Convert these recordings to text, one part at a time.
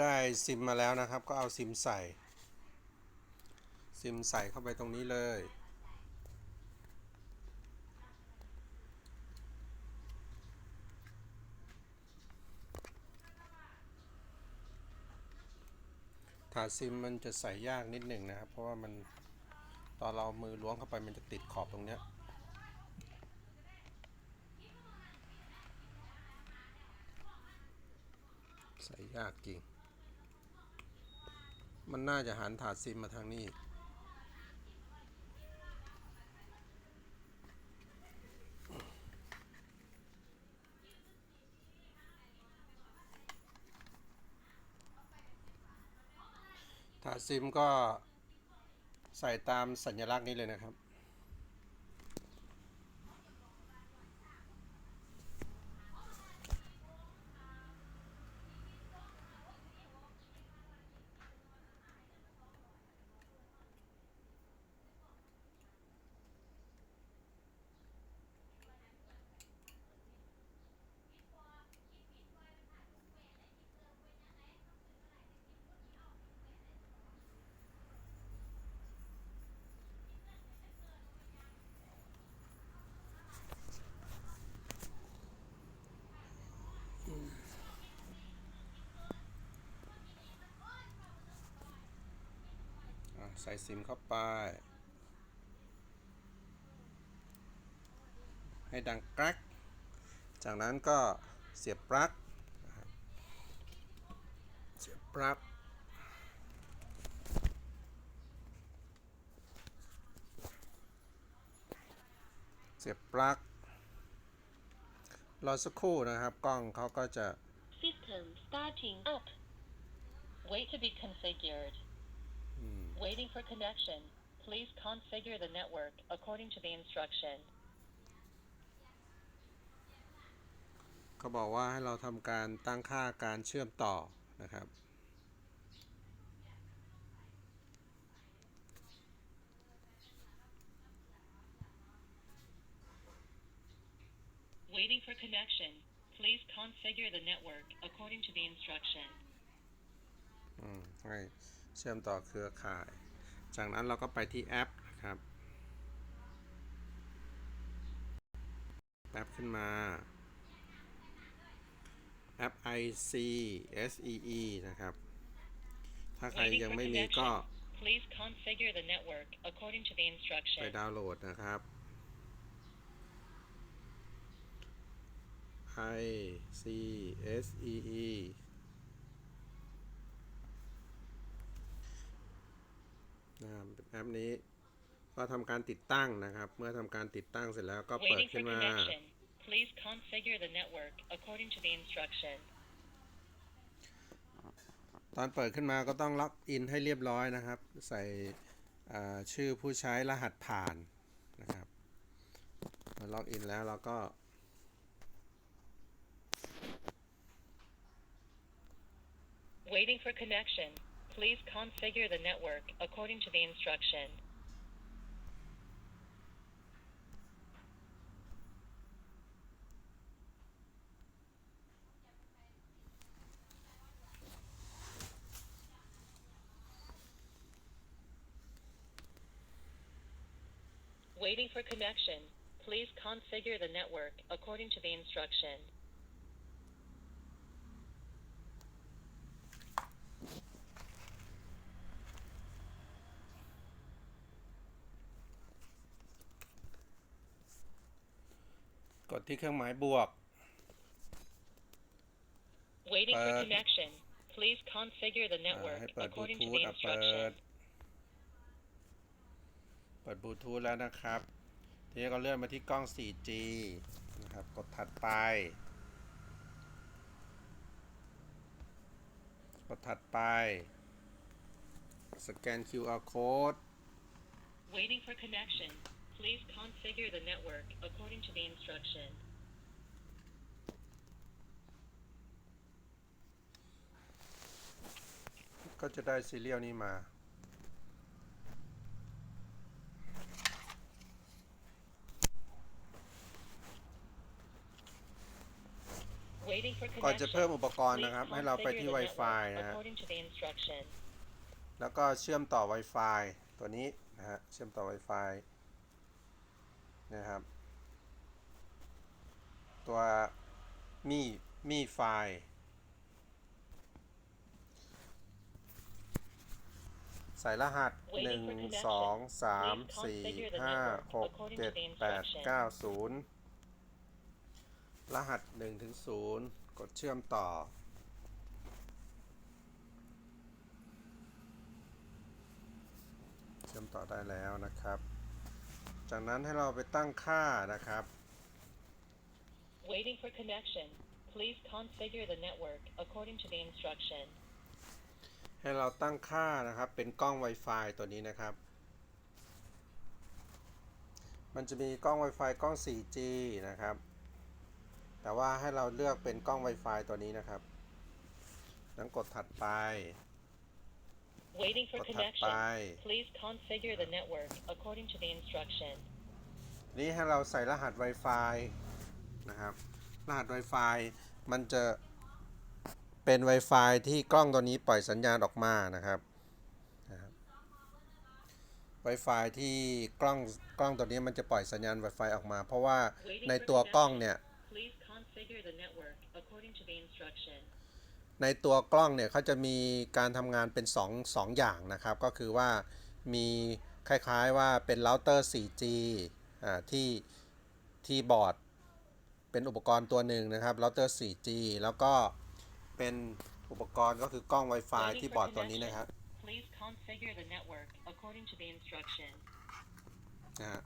ได้ซิมมาแล้วนะครับ ก็เอาซิมใส่ ซิมใส่เข้าไปตรงนี้เลย ถาดซิมมันจะใส่ยากนิดหนึ่งนะครับ เพราะว่ามันตอนเราเอามือล้วงเข้าไปมันจะติดขอบตรงเนี้ยใส่ยากจริง มันน่าจะหันถาดซิมมาทางนี้ถาดซิมก็ใส่ตามสัญลักษณ์นี้เลยนะครับ ใส่ซิมเข้าไป ให้ดังกรกจากนั้นก็เสียบปลั๊กเสียบปลั๊กเสียบปลั๊กรอสักครู่นะครับ กล้องเขาก็จะ System starting up. Wait to be configured. อืม Waiting for connection. Please configure the network according to the instruction. เขาบอกว่าให้เราทำการตั้งค่าการเชื่อมต่อนะครับ Waiting for connection. Please configure the network according to the instruction. อืมให้ เชื่อมต่อเครือข่าย จากนั้นเราก็ไปที่แอปนะครับ แอปขึ้นมาแอป IC SEE นะครับ ถ้าใคร Waiting ยัง for ไม่มีก็ connection. Please configure the network according to the ไป instruction. ดาวน์โหลดนะครับ IC SEE นะครับเป็นแอปนี้ก็ทำการติดตั้งนะครับ เมื่อทำการติดตั้งเสร็จแล้วก็เปิด Waiting ขึ้ for นมา connection. Please configure the network according to the instruction. ตอนเปิดขึ้นมาก็ต้องล็อกอินให้เรียบร้อยนะครับ ใส่อ่าชื่อผู้ใช้รหัสผ่านนะครับพอล็อกอินแล้วเราก็ Waiting for connection. Please configure the network according to the instruction. Waiting for connection. Please configure the network according to the instruction. ดที่เครื่องหมายบวก Waiting for Uh, connection. Please configure the อ่า network ให้เปิดบลู according to ทูธ the อะเปิด instruction. เปิดบลูทูธแล้วนะครับ ทีนี้ก็เลื่อนมาที่กล้อง 4G นะครับ กดถัดไป กดถัดไป สแกน QR code Waiting for connection. Please configure the network according to the instruction. ก็จะได้ซีเรียลนี้มา Waiting Waiting for ก่อนจะ connection. เพิ่มอุปกรณ์ Please นะครับ ให้เราไป configure ที่ the Wi-Fi network นะฮะ according to the instruction. แล้วก็เชื่อมต่อ Wi-Fi ตัวนี้นะฮะ เชื่อมต่อ Wi-Fi นะครับ ตัวมีมีไฟล์ใส่รหัส Waiting for 1 connection. 2 3 Please 4 configure the 5 network 6 according to the 7 8 instruction. 9 0 รหัส1ถึง0กดเชื่อมต่อ เชื่อมต่อได้แล้วนะครับ จากนั้นให้เราไปตั้งค่านะครับ Waiting for connection. Please configure the network according to the instruction. ให้เราตั้งค่านะครับ เป็นกล้อง Wi-Fi ตัวนี้นะครับ มันจะมีกล้อง Wi-Fi กล้อง 4G นะครับ แต่ว่าให้เราเลือกเป็นกล้อง Wi-Fi ตัวนี้นะครับนั้นกดถัดไป Waiting for กดถัดไป connection. Please configure the network according to the instruction. นี่ให้เราใส่รหัส Wi-Fi นะครับ รหัส Wi-Fi มันจะเป็น Wi-Fi ที่กล้องตัวนี้ปล่อยสัญญาณออกมานะครับนะครับ Wi-Fi ที่กล้องกล้องตัวนี้มันจะปล่อยสัญญาณ Wi-Fi ออกมา เพราะว่า Waiting ใน for ตัวกล้อง connection. เนี่ย Please configure the network according to the instruction. ในตัวกล้องเนี่ยเขาจะมีการทำงานเป็น2งสองอย่างนะครับ ก็คือว่ามีคล้ายๆว่าเป็นเราเตอร์ 4G อ่าที่ที่บอร์ดเป็นอุปกรณ์ตัวหนึ่งนะครับเราเตอร์ 4G แล้วก็เป็นอุปกรณ์ก็คือกล้อง Wi-Fi ที่บอร์ดตัวนี้นะครับ Please configure the network according to the instruction. นะฮะ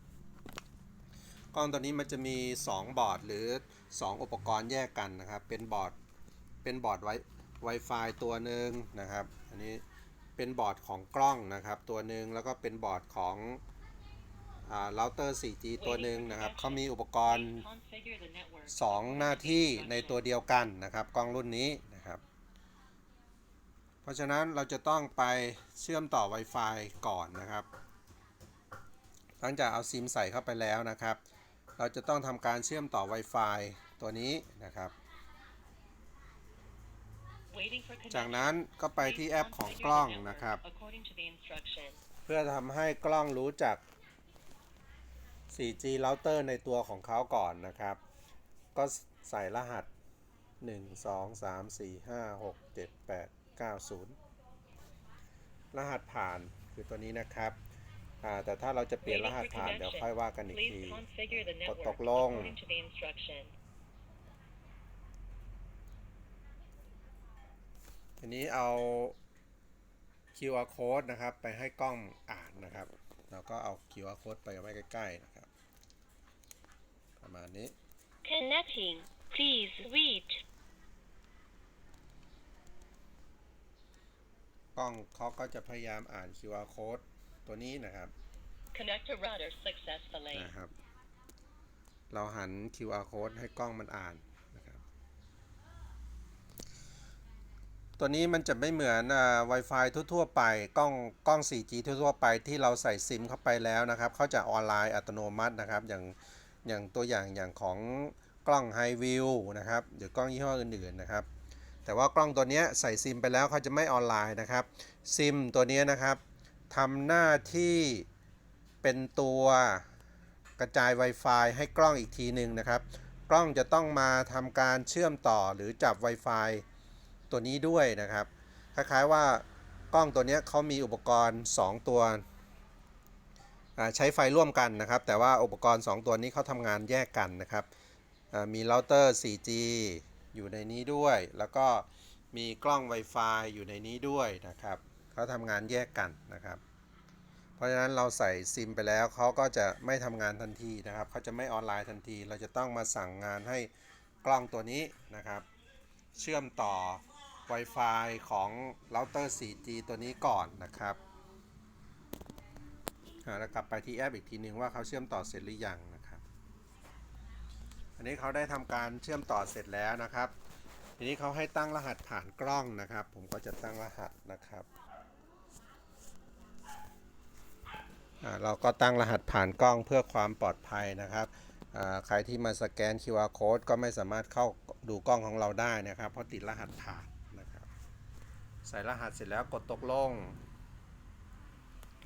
กล้องตัวนี้มันจะมี 2 บอร์ดหรือ 2 อุปกรณ์แยกกันนะครับ เป็นบอร์ด เป็นบอร์ดไว Wi-Fi ตัวหนึ่งนะครับ อันนี้เป็นบอร์ดของกล้องนะครับตัวหนึ่งแล้วก็เป็นบอร์ดของเราเตอร์ 4G ตัวหนึ่งนะครับเขามีอุปกรณ์ Please configure the network สองหน้าที่ในตัวเดียวกันนะครับ กล้องรุ่นนี้นะครับ เพราะฉะนั้นเราจะต้องไปเชื่อมต่อ Wi-Fi ก่อนนะครับ หลังจากเอาซิมใส่เข้าไปแล้วนะครับ เราจะต้องทำการเชื่อมต่อ Wi-Fi ตัวนี้นะครับ จาก connection. นั้นก็ไปที่ Please แอปของ configure กล้อง the network นะครับ According to the instruction. เพื่อทำให้กล้องรู้จัก 4G router ในตัวของเขาก่อนนะครับ ก็ใส่รหัส 1 2 3 4 5 6 7 8 9 0 รหัสผ่านคือตัวนี้นะครับอ่าแต่ถ้าเราจะเปลี่ยนร Waiting หัส for ผ่านเดี๋ยว connection. ค่อยว่ากันอีกที Please configure the กด network ตกลง according to the instruction. ทีนี้เอา QR code นะครับ ไปให้กล้องอ่านนะครับแล้วก็เอา QR code ไปไว้ใกล้ๆนะครับ ประมาณนี้ Connecting. Please wait. กล้องเขาก็จะพยายามอ่าน QR code ตัวนี้นะครับ Connector router successfully. นะครับ เราหัน QR code ให้กล้องมันอ่านนะครับ ตัวนี้มันจะไม่เหมือนอ่า Wi-Fi ทั่วๆไปกล้องกล้อง 4G ทั่วๆไปที่เราใส่ซิมเข้าไปแล้วนะครับเขาจะออนไลน์อัตโนมัตินะครับ อย่างอย่างตัวอย่างอย่างของกล้อง High View นะครับหรือกล้องยี่ห้ออื่นๆนะครับ แต่ว่ากล้องตัวนี้ใส่ซิมไปแล้วเขาจะไม่ออนไลน์นะครับซิมตัวนี้นะครับทำหน้าที่เป็นตัวกระจาย Wi-Fi ให้กล้องอีกทีหนึ่งนะครับ กล้องจะต้องมาทำการเชื่อมต่อหรือจับ Wi-Fi ตัวนี้ด้วยนะครับ คล้ายๆว่ากล้องตัวนี้เขามีอุปกรณ์ 2 ตัวใช้ไฟร่วมกันนะครับ แต่ว่าอุปกรณ์ 2 ตัวนี้เขาทำงานแยกกันนะครับ มีเราเตอร์ 4G อยู่ในนี้ด้วย แล้วก็มีกล้อง Wi-Fi อยู่ในนี้ด้วยนะครับเขาทำงานแยกกันนะครับ เพราะฉะนั้นเราใส่ซิมไปแล้วเขาก็จะไม่ทำงานทันทีนะครับเขาจะไม่ออนไลน์ทันที เราจะต้องมาสั่งงานให้กล้องตัวนี้นะครับ เชื่อมต่อ Wi-Fi ของเราเตอร์ 4G ตัวนี้ก่อนนะครับแล้วกลับไปที่แอปอีกทีนึงว่าเขาเชื่อมต่อเสร็จหรือยังนะครับ อันนี้เขาได้ทำการเชื่อมต่อเสร็จแล้วนะครับ ทีนี้เขาให้ตั้งรหัสผ่านกล้องนะครับ ผมก็จะตั้งรหัสนะครับเราก็ตั้งรหัสผ่านกล้องเพื่อความปลอดภัยนะครับใครที่มาสแกน QR code ก็ไม่สามารถเข้าดูกล้องของเราได้นะครับ เพราะติดรหัสผ่าน ใส่รหัสเสร็จแล้วกดตกลง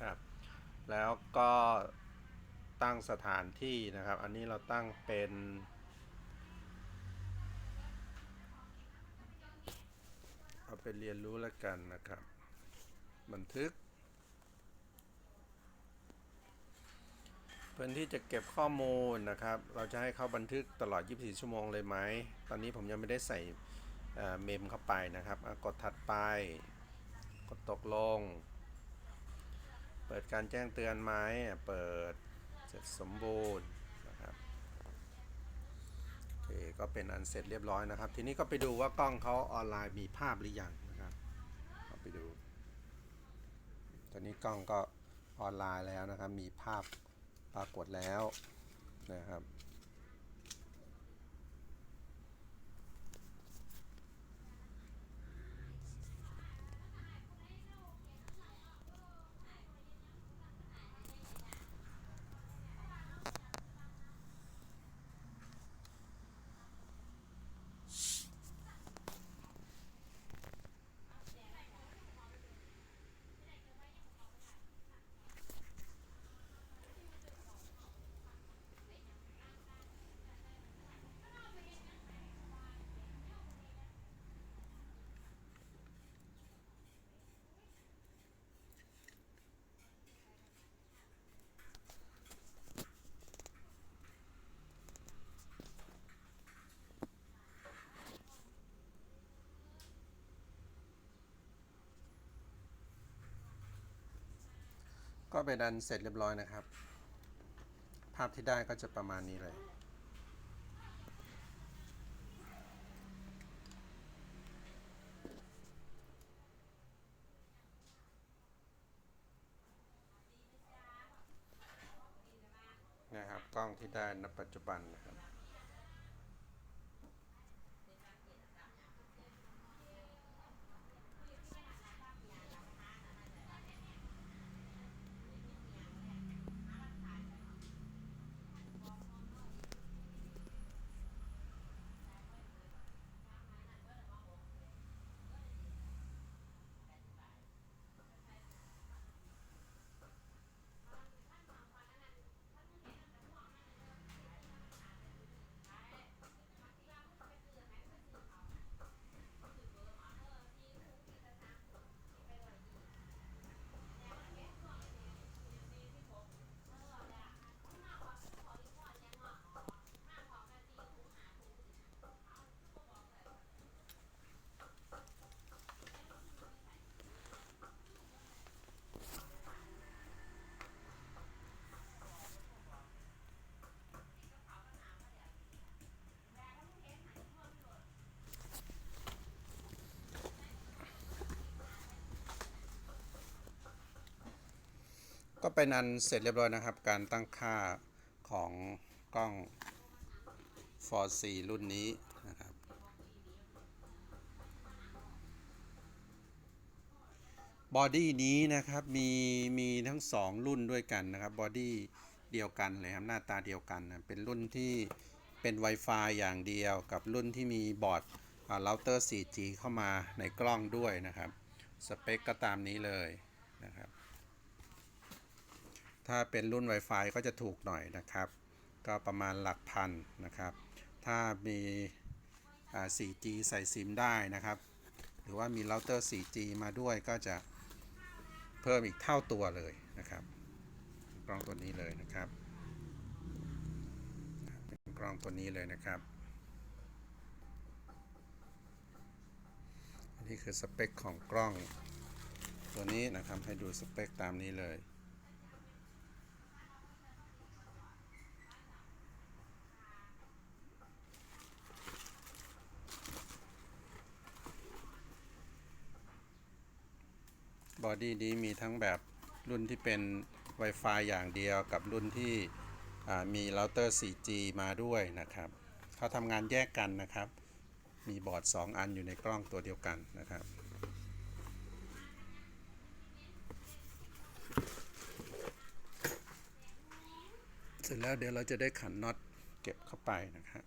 ครับแล้วก็ตั้งสถานที่นะครับ อันนี้เราตั้งเป็นเอาไปเรียนรู้แล้วกันนะครับ บันทึก เพื่อนที่จะเก็บข้อมูลนะครับ เราจะให้เขาบันทึกตลอด 24 ชั่วโมงเลยไหม ตอนนี้ผมยังไม่ได้ใส่ เอ่อเมมเข้าไปนะครับกดถัดไป กดตกลง เปิดการแจ้งเตือนไหมเปิดเสร็จสมบูรณ์นะครับโอเคก็เป็นอันเสร็จเรียบร้อยนะครับ ทีนี้ก็ไปดูว่ากล้องเขาออนไลน์มีภาพหรือยังนะครับเอาไปดูตอนนี้กล้องก็ออนไลน์แล้วนะครับ มีภาพปรากฏแล้วนะครับ ก็เป็นอันเสร็จเรียบร้อยนะครับ ภาพที่ได้ก็จะประมาณนี้เลย นะครับ กล้องที่ได้ณปัจจุบันนะครับ ก็เป็นอันเสร็จเรียบร้อยนะครับ การตั้งค่าของกล้อง for 4รุ่นนี้นะครับ บอดี้นี้นะครับมีมีทั้ง 2 รุ่นด้วยกันนะครับบอดี้เดียวกันเลยครับหน้าตาเดียวกันนะเป็นรุ่นที่เป็น Wi-Fi อย่างเดียวกับรุ่นที่มีบอร์ดเราเตอร์ 4G เข้ามาในกล้องด้วยนะครับ สเปคก็ตามนี้เลยนะครับ ถ้าเป็นรุ่น Wi-Fi ก็จะถูกหน่อยนะครับ ก็ประมาณหลักพันนะครับ ถ้ามี 4G ใส่ซิมได้นะครับ หรือว่ามีเราเตอร์ 4G มาด้วยก็จะเพิ่มอีกเท่าตัวเลยนะครับกล้องตัวนี้เลยนะครับเป็นกล้องตัวนี้เลยนะครับนนี้คือสเปคของกล้องตัวนี้นะครับให้ดูสเปคตามนี้เลย บอ ดี้นี้มีทั้งแบบรุ่นที่เป็น Wi-Fi อย่างเดียวกับรุ่นที่มีเราเตอร์ 4G มาด้วยนะครับเขาทำงานแยกกันนะครับ มีบอร์ด 2 อันอยู่ในกล้องตัวเดียวกันนะครับเสร็จแล้วเดี๋ยวเราจะได้ขันน็อตเก็บเข้าไปนะครับ